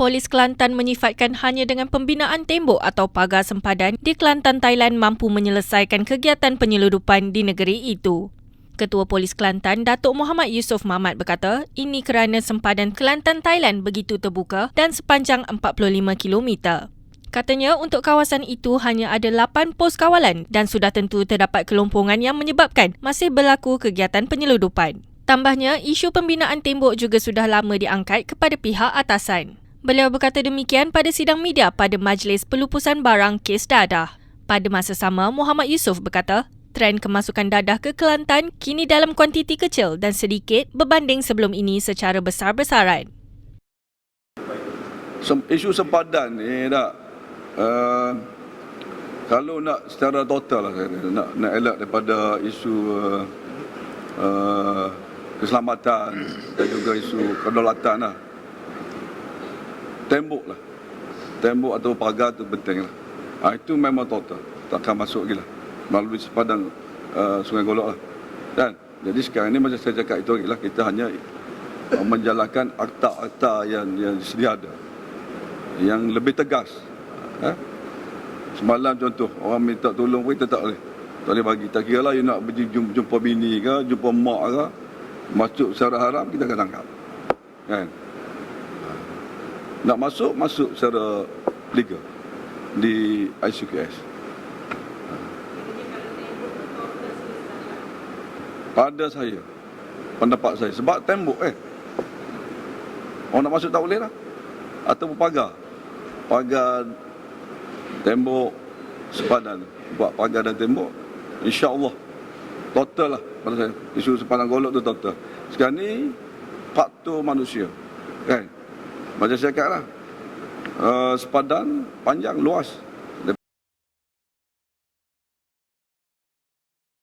Polis Kelantan menyifatkan hanya dengan pembinaan tembok atau pagar sempadan di Kelantan, Thailand mampu menyelesaikan kegiatan penyeludupan di negeri itu. Ketua Polis Kelantan, Datuk Muhammad Yusof Mahmat berkata, ini kerana sempadan Kelantan, Thailand begitu terbuka dan sepanjang 45 kilometer. Katanya untuk kawasan itu hanya ada 8 pos kawalan dan sudah tentu terdapat kelompongan yang menyebabkan masih berlaku kegiatan penyeludupan. Tambahnya, isu pembinaan tembok juga sudah lama diangkat kepada pihak atasan. Beliau berkata demikian pada sidang media pada Majlis Pelupusan Barang Kes Dadah. Pada masa sama, Muhammad Yusof berkata, tren kemasukan dadah ke Kelantan kini dalam kuantiti kecil dan sedikit berbanding sebelum ini secara besar-besaran. Isu sempadan ni tak uh, kalau nak secara total lah nak nak elak daripada isu uh, uh, keselamatan dan juga isu kedaulatan lah. Tembok lah. Tembok atau pagar tu penting lah. Ha, itu memang total. Takkan masuk lagi lah. Melalui sepadan uh, Sungai Golok lah. Dan jadi sekarang ni macam saya cakap itu lagi lah. Kita hanya uh, menjalankan akta-akta yang, yang sedia ada. Yang lebih tegas. Ha? Semalam contoh, orang minta tolong pun kita tak boleh. Tak boleh bagi. Tak kira lah you nak pergi jumpa, jumpa bini ke, jumpa mak ke, masuk secara haram, kita akan tangkap. Kan? Nak masuk, masuk secara legal di ICQS. Pada saya, pendapat saya, sebab tembok eh. Orang nak masuk tak boleh lah. Atau pagar. Pagar, tembok, sepadan. Buat pagar dan tembok, insya-Allah total lah pada saya. Isu sepadan golok tu total. Sekarang ni faktor manusia. Kan? Macam saya kata lah. Uh, sepadan panjang luas